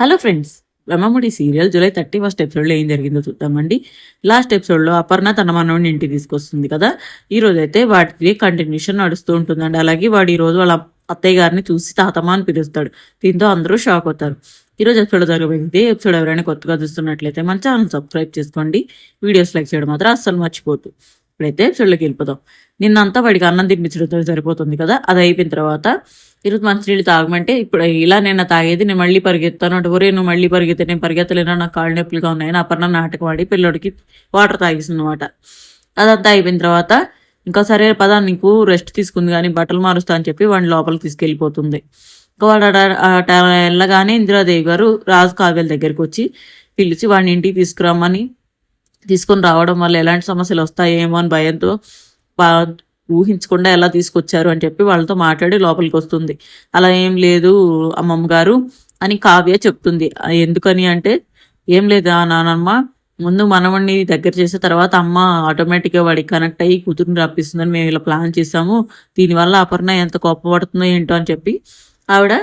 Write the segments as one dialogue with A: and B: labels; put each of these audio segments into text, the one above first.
A: Hello friends Brahmamudi serial July thirty first ఎపిసోడ్లో ఏం జరిగిందో చూద్దామండి లాస్ట్ ఎపిసోడ్లో అపర్ణ తన మనవడిని ఇంటికి తీసుకొస్తుంది కదా. ఈ రోజు అయితే వాటికి కంటిన్యూషన్ నడుస్తూ ఉంటుందండి. అలాగే వాడు ఈ రోజు వాళ్ళ అత్తయ్య గారిని చూసి తాతమ్మ అని పిలుస్తాడు. దీంతో అందరూ షాక్ అవుతారు. ఈరోజు ఎపిసోడ్ జరగబోయింది ఎపిసోడ్ ఎవరైనా కొత్తగా చూస్తున్నట్లయితే మన ఛానల్ సబ్స్క్రైబ్ చేసుకోండి. వీడియోస్ లైక్ చేయడం మాత్రం అస్సలు మర్చిపోతుంది ఇప్పుడైతే ఎపిసోడ్లోకి వెళ్ళిపోదాం. నిన్నంతా వాడికి అన్నం తినిపించడంతో సరిపోతుంది కదా? అది అయిపోయిన తర్వాత ఈరోజు మంచినీళ్ళు తాగమంటే ఇప్పుడు ఇలా నేను తాగేది నేను మళ్ళీ పరిగెత్తాను అంటే ఒరే నువ్వు మళ్ళీ పరిగెత్తే నేను పరిగెత్తలేనా? నాకు కాళ్ళు నొప్పులుగా ఉన్నాయి. నా అపర్ణ నాటకం ఆడి పిల్లోడికి వాటర్ తాగిస్తుంది అనమాట అదంతా అయిపోయిన తర్వాత ఇంకా సరే పదా నీకు రెస్ట్ తీసుకుంది కానీ బట్టలు మారుస్తా అని చెప్పి వాడిని లోపలికి తీసుకెళ్ళిపోతుంది. ఇంకా వాడు వెళ్ళగానే ఇందిరాదేవి గారు రాజు కావ్యాల దగ్గరికి వచ్చి పిలిచి వాడిని ఇంటికి తీసుకురమ్మని తీసుకొని రావడం వల్ల ఎలాంటి సమస్యలు వస్తాయేమో అని భయంతో ఊహించకుండా ఎలా తీసుకొచ్చారు అని చెప్పి వాళ్ళతో మాట్లాడి లోపలికి వస్తుంది. అలా ఏం లేదు అమ్మమ్మ గారు అని కావ్య చెప్తుంది. ఎందుకని అంటే ఏం లేదు ఆ నానమ్మ ముందు మనవణ్ణి దగ్గర చేసిన తర్వాత అమ్మ ఆటోమేటిక్గా వాడికి కనెక్ట్ అయ్యి కూతురుని రప్పిస్తుందని మేము ఇలా ప్లాన్ చేసాము దీనివల్ల అపర్ణ ఎంత కోపపడుతుందో ఏంటో అని చెప్పి ఆవిడ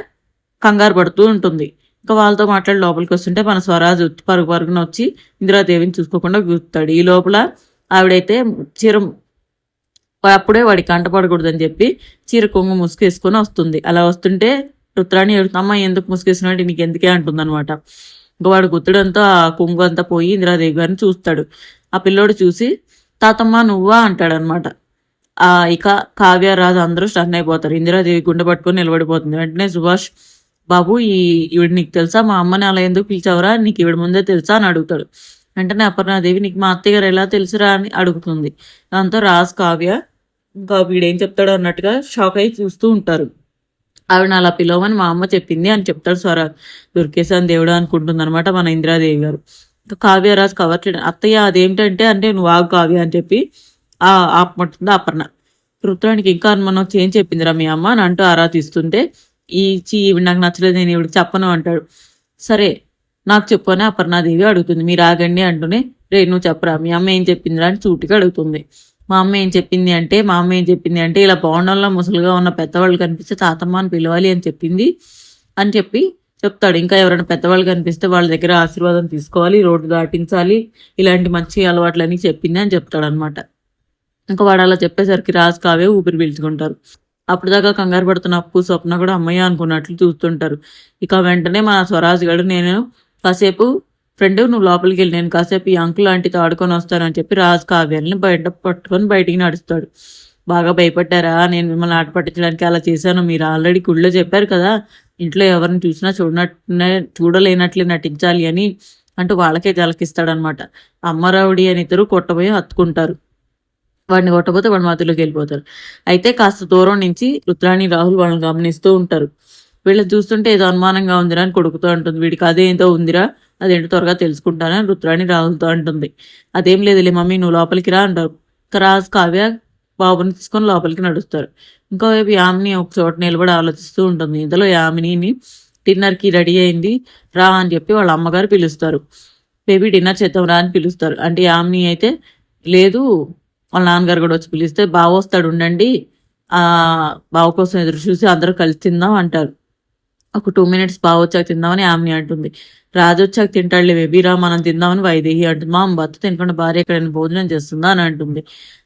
A: కంగారు పడుతూ ఉంటుంది. ఇంకా వాళ్ళతో మాట్లాడి లోపలికి వస్తుంటే మన స్వరాజ్ పరుగు పరుగున వచ్చి ఇందిరాదేవిని చూసుకోకుండా గుర్తాడు ఈ లోపల ఆవిడైతే చీర అప్పుడే వాడికి కంటపడకూడదని చెప్పి చీర కొంగు ముసుకేసుకొని వస్తుంది. అలా వస్తుంటే రుద్రాణి అమ్మ ఎందుకు ముసుగేసినట్టు నీకు ఎందుకే అంటుంది అనమాట ఇంకా వాడు గుర్తుడంతో ఆ కొంగు అంతా పోయి ఇందిరాదేవి గారిని చూస్తాడు. ఆ పిల్లోడు చూసి తాతమ్మ నువ్వా? అంటాడనమాట ఆ ఇక కావ్య రాజు అందరూ స్టన్ అయిపోతారు. ఇందిరాదేవి గుండె పట్టుకొని నిలబడిపోతుంది. వెంటనే సుభాష్ బాబు ఈ ఈవిడ నీకు తెలుసా? మా అమ్మని అలా ఎందుకు పిలిచావురా? నీకు ఈవిడ ముందే తెలుసా? అని అడుగుతాడు. వెంటనే అపర్ణాదేవి నీకు మా అత్తయ్య గారు ఎలా తెలుసురా? అని అడుగుతుంది. దాంతో రాజ్ కావ్య ఇంకా వీడేం చెప్తాడో అన్నట్టుగా షాక్ అయి చూస్తూ ఉంటారు. ఆవిడ అలా పిలవమని మా అమ్మ చెప్పింది అని చెప్తాడు స్వర దొరికేసాను దేవుడు అనుకుంటుంది అనమాట మన ఇందిరాదేవి గారు. ఇంకా కవర్ చేయడం. అత్తయ్య అదేమిటంటే అంటే నువ్వు ఆగు కావ్య అని చెప్పి ఆ ఆపమంటుంది అపర్ణ. రుద్రానికి ఇంకా మనం చేంజ్ ఏం చెప్పిందిరా మీ అమ్మ? అని అంటూ ఆరా తీస్తుంటే ఈ చీ నాకు నచ్చలేదు నేను ఇవిడికి చెప్పను అంటాడు. సరే నాకు చెప్పని అపర్ణాదేవి అడుగుతుంది. మీరు ఆగండి అంటూనే రే నువ్వు చెప్పరా? మీ అమ్మ ఏం చెప్పిందిరా అని చూటికి అడుగుతుంది. మా అమ్మ ఏం చెప్పింది అంటే మా అమ్మ ఏం చెప్పింది అంటే ఇలా బాగుండంలో ముసలుగా ఉన్న పెద్దవాళ్ళు కనిపిస్తే తాతమ్మ అని పిలవాలి అని చెప్పింది అని చెప్పి చెప్తాడు. ఇంకా ఎవరైనా పెద్దవాళ్ళు కనిపిస్తే వాళ్ళ దగ్గర ఆశీర్వాదం తీసుకోవాలి రోడ్డు దాటించాలి ఇలాంటి మంచి అలవాట్లన్నీ చెప్పింది అని చెప్తాడు అనమాట ఇంకా వాడు అలా చెప్పేసరికి రాజు కావే ఊపిరి పీల్చుకుంటారు. అప్పుడు దాకా కంగారు పడుతున్న అప్పు స్వప్న కూడా అమ్మయ్య అనుకున్నట్లు చూస్తుంటారు. ఇక వెంటనే మా స్వరాజ్ గడు నేను కాసేపు ఫ్రెండ్ నువ్వు లోపలికి వెళ్ళి. నేను కాసేపు ఈ అంకుల్ ఆంటీతో ఆడుకొని వస్తానని చెప్పి రాజు కావ్యాలని బయట పట్టుకొని బయటికి నడుస్తాడు. బాగా భయపడ్డారా? నేను మిమ్మల్ని ఆట పట్టించడానికి అలా చేశాను. మీరు ఆల్రెడీ గుళ్ళో చెప్పారు కదా. ఇంట్లో ఎవరిని చూసినా చూడనట్లే చూడలేనట్లే నటించాలి అని అంటూ వాళ్ళకే జలకిస్తాడనమాట అమ్మరావుడి అని ఇద్దరు కొట్టబోయి హత్తుకుంటారు. వాడిని కొట్టబోతే వాడి మధ్యలోకి వెళ్ళిపోతారు. అయితే కాస్త దూరం నుంచి రుద్రాణి రాహుల్ వాళ్ళని గమనిస్తూ ఉంటారు. వీళ్ళని చూస్తుంటే ఏదో అనుమానంగా ఉందిరా అని కొడుకుతూ ఉంటుంది వీడికి అదేంతో ఉందిరా అదేంటో త్వరగా తెలుసుకుంటానని రుద్రాణి రాహుల్తో అంటుంది. అదేం లేదులే మమ్మీ నువ్వు లోపలికి రా అంటారు. క్రాస్ రాజు కావ్య బాబుని తీసుకొని లోపలికి నడుస్తారు. ఇంకోవైపు యామిని ఒక చోట నిలబడి ఆలోచిస్తూ ఉంటుంది. ఇందులో యామినిని డిన్నర్కి రెడీ అయింది. రా అని చెప్పి వాళ్ళ అమ్మగారు పిలుస్తారు. బేబీ డిన్నర్ చేద్దాం రా అని పిలుస్తారు. అంటే యామిని అయితే లేదు వాళ్ళ నాన్నగారు కూడా వచ్చి పిలిస్తే బావ వస్తాడు ఉండండి. ఆ బావ కోసం ఎదురు చూసి అందరూ కలిసి తిందాం అంటారు. ఒక టూ మినిట్స్ బావ వచ్చాక తిందామని ఆమెని అంటుంది. రాజు వచ్చాక తింటాడులే బేబీ మనం తిందామని వైదేహి అంటుంది. మా భర్త తినకుండా భార్య ఎక్కడైనా భోజనం చేస్తుందా? అని అంటుంది.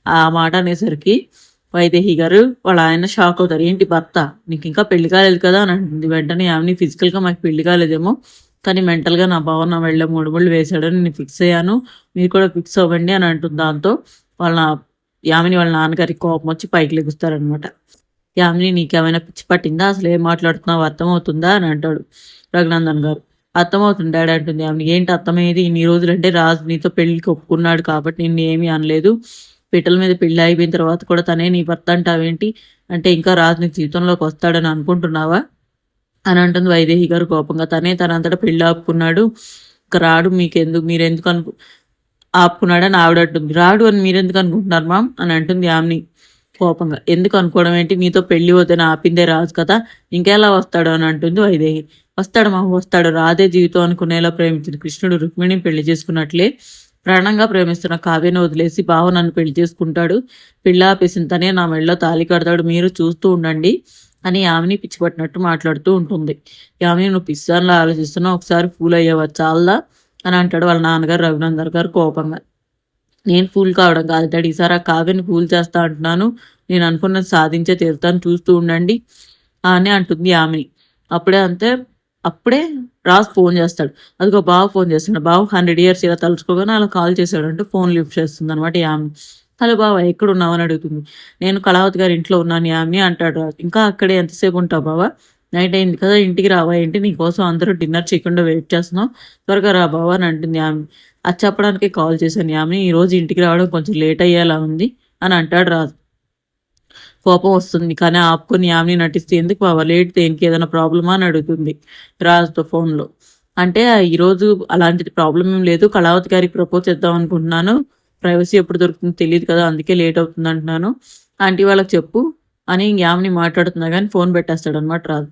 A: ఆ మాట అనేసరికి వైదేహి గారు వాళ్ళ ఆయన షాక్ అవుతారు. ఏంటి భర్త? నీకు ఇంకా పెళ్ళి కాలేదు కదా? అని అంటుంది. వెంటనే ఆమెని ఫిజికల్గా మాకు పెళ్ళి కాలేదేమో కానీ మెంటల్గా నా బావ నా వెళ్ళ మూడు ముళ్ళు వేశాడని నేను ఫిక్స్ అయ్యాను. మీరు కూడా ఫిక్స్ అవ్వండి అని అంటుంది దాంతో. వాళ్ళ యామిని వాళ్ళ నాన్నగారికి కోపం వచ్చి పైకి లెగుస్తారనమాట యామిని నీకేమైనా పిచ్చి పట్టిందా? అసలు ఏం మాట్లాడుతున్నావు? అర్థమవుతుందా? అని అంటాడు రఘునందన్ గారు. అర్థమవుతుంది డాడీ అంటుంది ఆమె ఏంటి అర్థమయ్యేది ఇన్ని రోజులంటే రాజు నీతో పెళ్ళికి ఒప్పుకున్నాడు కాబట్టి నిన్ను ఏమీ అనలేదు. పిట్టల మీద పెళ్ళి అయిపోయిన తర్వాత కూడా తనే నీ భర్త అంటావేంటి? అంటే ఇంకా రాజు నీ జీవితంలోకి వస్తాడని అనుకుంటున్నావా? అని అంటుంది వైదేహి గారు కోపంగా. తనే తనంతటా పెళ్ళి ఆపుకున్నాడు. ఇంకా రాడు మీకెందుకు? మీరెందుకు అను ఆపుకున్నాడని ఆవిడ అంటుంది. రాడు అని మీరెందుకు అనుకుంటున్నారు మామ్? అని అంటుంది ఆమెని కోపంగా. ఎందుకు అనుకోవడం ఏంటి? నీతో పెళ్ళి వద్దని ఆపిందే రాజు కదా. ఇంకెలా వస్తాడు? అని అంటుంది వైదేహి. వస్తాడు మా వస్తాడు. రాధే జీవితం అనుకునేలా ప్రేమించిన కృష్ణుడు. రుక్మిణిని పెళ్ళి చేసుకున్నట్లే ప్రాణంగా ప్రేమిస్తున్న కావ్యను వదిలేసి బావ నన్ను పెళ్ళి చేసుకుంటాడు. పెళ్ళి ఆపేసిన తనే నా మెళ్ళలో తాలి కడతాడు. మీరు చూస్తూ ఉండండి అని యామిని పిచ్చిపట్టినట్టు మాట్లాడుతూ ఉంటుంది. యామిని నువ్వు పిస్సాన్లో ఆలోచిస్తున్నావు. ఒకసారి ఫూల్ అయ్యేవా? చాలదా? అని అంటాడు వాళ్ళ నాన్నగారు రఘునందర్ గారు కోపంగా. నేను ఫూల్ కావడం కాదు డాడీ ఈసారి ఆ కావ్యని ఫూల్ చేస్తా అంటున్నాను. నేను అనుకున్నది సాధించే తీరుతాను. చూస్తూ ఉండండి అని అంటుంది యామిని. అప్పుడే అంతే అప్పుడే రాజ్ ఫోన్ చేస్తాడు. అదిగో బావ ఫోన్ చేస్తాడు బావ హండ్రెడ్ ఇయర్స్ ఇలా తలుచుకోగానే అలా కాల్ చేశాడంటే ఫోన్ లిఫ్ట్ చేస్తుంది అనమాట యామి హలో బావ ఎక్కడ ఉన్నావు అని అడుగుతుంది. నేను కళావతి గారి ఇంట్లో ఉన్నాను యామి అంటాడు ఇంకా అక్కడే ఎంతసేపు ఉంటావు బావా? నైట్ అయింది కదా ఇంటికి రావా ఏంటి? నీకోసం అందరూ డిన్నర్ చేయకుండా వెయిట్ చేస్తున్నావు త్వరగా రా బావా అని అంటుంది ఆమె. అది చెప్పడానికి కాల్ చేశాను ఆమె. ఈ రోజు ఇంటికి రావడం కొంచెం లేట్ అయ్యేలా ఉంది అని అంటాడు రాజు. కోపం వస్తుంది కానీ ఆపుకొని యామిని నటిస్తే ఎందుకు బావ? లేట్ దేనికి? ఏదైనా ప్రాబ్లమా అని అడుగుతుంది రాజుతో ఫోన్లో అంటే ఈరోజు అలాంటి ప్రాబ్లం ఏం లేదు. కళావతి గారికి ప్రపోజ్ చేద్దాం అనుకుంటున్నాను. ప్రైవసీ ఎప్పుడు దొరుకుతుందో తెలియదు కదా అందుకే లేట్ అవుతుంది అంటున్నాను. ఆంటీ వాళ్ళకి చెప్పు. అని యామిని మాట్లాడుతున్నా కానీ ఫోన్ పెట్టేస్తాడు అనమాట రాజు.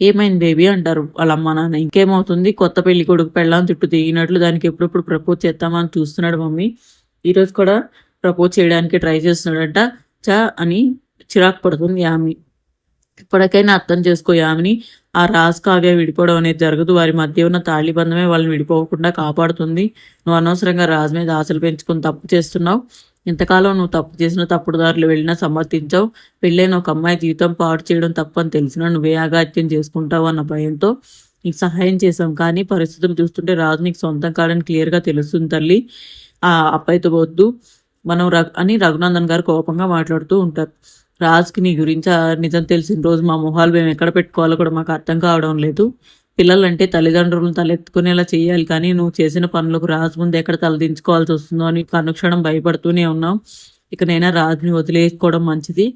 A: ఏమైంది బేబీ అంటారు వాళ్ళ అమ్మ నాన్న. ఇంకేమవుతుంది? కొత్త పెళ్ళి కొడుకు పెళ్ళాం తిట్టు తిరిగినట్లు దానికి ఎప్పుడప్పుడు ప్రపోజ్ చేద్దామని చూస్తున్నాడు మమ్మీ. ఈరోజు కూడా ప్రపోజ్ చేయడానికి ట్రై చేస్తున్నాడంట. చా అని చిరాకు పడుతుంది యామిని. ఇప్పటికైనా అర్థం చేసుకో యామిని. ఆ రాజ్ కావ్య విడిపోవడం అనేది జరగదు. వారి మధ్య ఉన్న తాళి బంధమే వాళ్ళని విడిపోకుండా కాపాడుతుంది. నువ్వు అనవసరంగా రాజు మీద ఆశలు పెంచుకుని తప్పు చేస్తున్నావు. ఇంతకాలం నువ్వు తప్పు చేసిన తప్పుడు దారులు వెళ్ళినా సమర్థించావు. పెళ్ళైన ఒక అమ్మాయి జీవితం పాడు చేయడం తప్పని తెలిసినా నువ్వే ఆగాత్యం చేసుకుంటావు అన్న భయంతో నీకు సహాయం చేసాం కానీ పరిస్థితులు చూస్తుంటే రాజు నీకు సొంతం కాడని క్లియర్గా తెలుస్తుంది తల్లి. ఆ అబ్బాయితో వద్దు. మనం రఘు అని రఘునందన్ గారు కోపంగా మాట్లాడుతూ ఉంటారు. రాజుకి నీ గురించి ఆ నిజం తెలిసిన రోజు మా మొహాలు మేము ఎక్కడ పెట్టుకోవాలో కూడా మాకు అర్థం కావడం లేదు. పిల్లలంటే తల్లిదండ్రులను తలెత్తుకునేలా చేయాలి. కానీ నువ్వు చేసిన పనులకు రాజు ముందు ఎక్కడ తలదించుకోవాల్సి వస్తుందో అని అనుక్షణం భయపడుతూనే ఉన్నావు ఇక నైనా రాజుని వదిలేసుకోవడం మంచిది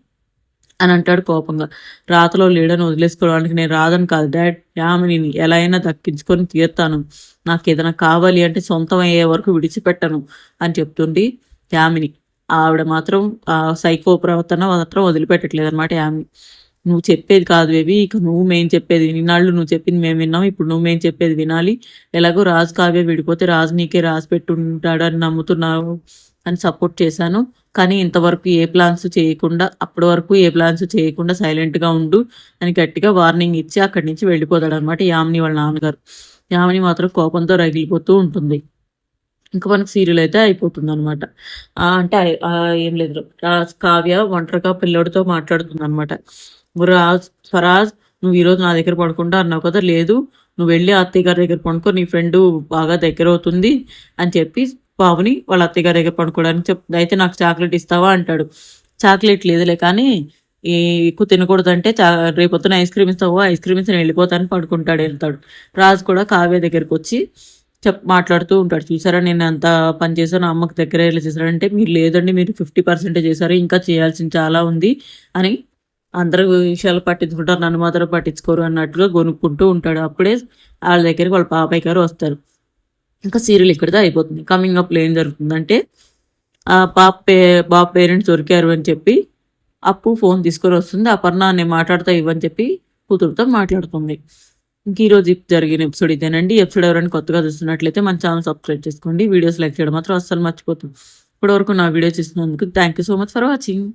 A: అని అంటాడు కోపంగా. రాతలో లీడను వదిలేసుకోవడానికి నేను రాదని కాదు. డాడ్ యామిని ఎలా అయినా దక్కించుకొని తీరుతాను. నాకు ఏదైనా కావాలి అంటే సొంతం అయ్యే వరకు విడిచిపెట్టను అని చెప్తుంది యామిని. ఆవిడ మాత్రం ఆ సైకో ప్రవర్తన మాత్రం వదిలిపెట్టట్లేదు అనమాట యామిని. నువ్వు చెప్పేది కాదు బేబీ. ఇక నువ్వు మేము చెప్పేది నిన్నాళ్ళు నువ్వు చెప్పింది మేము విన్నాం. ఇప్పుడు నువ్వు మేము చెప్పేది వినాలి. ఎలాగో రాజు కావ్య విడిపోతే రాజు నీకే రాసి పెట్టుంటాడని నమ్ముతున్నావు అని సపోర్ట్ చేశాను. కానీ ఇంతవరకు ఏ ప్లాన్స్ చేయకుండా అప్పటి వరకు ఏ ప్లాన్స్ చేయకుండా సైలెంట్గా ఉండు అని గట్టిగా వార్నింగ్ ఇచ్చి అక్కడి నుంచి వెళ్ళిపోతాడు అనమాట యామిని వాళ్ళ నాన్నగారు. యామిని మాత్రం కోపంతో రగిలిపోతూ ఉంటుంది. ఇంకా మనకు సీరియల్ అయితే అయిపోతుంది అనమాట అంటే ఏం లేదు. రాజ్ కావ్య ఒంటరిగా పిల్లోడితో మాట్లాడుతుంది అనమాట రాజ్ స్వరాజ్ నువ్వు ఈరోజు నా దగ్గర పడుకుంటా అన్నావు కదా లేదు. నువ్వు వెళ్ళి అత్తయ్య గారి దగ్గర పడుకో నీ ఫ్రెండ్ బాగా దగ్గర అవుతుంది అని చెప్పి బాబుని వాళ్ళ అత్తయ్య గారి దగ్గర పడుకోవడానికి చెప్ అయితే నాకు చాక్లెట్ ఇస్తావా? అంటాడు. చాక్లెట్ లేదులే కానీ ఈ ఎక్కువ తినకూడదంటే చా రేపొద్దున ఐస్ క్రీమ్ ఇస్తావు ఐస్ క్రీమ్ ఇస్తే నేను వెళ్ళిపోతాను పడుకుంటాడు వెళ్తాడు. రాజు కూడా కావ్య దగ్గరికి వచ్చి చెప్ మాట్లాడుతూ ఉంటాడు. చూసారా నేను అంత పని చేశాను అమ్మకి దగ్గర ఇలా చేశారంటే మీరు లేదండి మీరు ఫిఫ్టీ పర్సెంటే చేశారు ఇంకా చేయాల్సింది చాలా ఉంది అని అందరూ విషయాలు పట్టించుకుంటారు నన్ను మాత్రం పట్టించుకోరు అన్నట్టుగా కొనుక్కుంటూ ఉంటాడు. అప్పుడే వాళ్ళ దగ్గరికి వాళ్ళ పాపయ్య గారు వస్తారు. ఇంకా సీరియల్ ఇక్కడితో అయిపోతుంది. కమింగ్ అప్లో ఏం జరుగుతుందంటే ఆ పాప పే బాబు పేరెంట్స్ దొరికారు అని చెప్పి అప్పు ఫోన్ తీసుకొని వస్తుంది. అపర్ణ నేను మాట్లాడుతా ఇవ్వని చెప్పి కూతురుతో మాట్లాడుతుంది. ఇంక ఈరోజు జరిగిన ఎపిసోడ్ ఇదేనండి. ఎపిసోడ్ ఎవరైనా కొత్తగా చూస్తున్నట్లయితే మన ఛానల్ సబ్స్క్రైబ్ చేసుకోండి. వీడియోస్ లైక్ చేయడం మాత్రం అస్సలు మర్చిపోతుంది ఇప్పటివరకు నా వీడియో చూసినందుకు thank you so much for watching.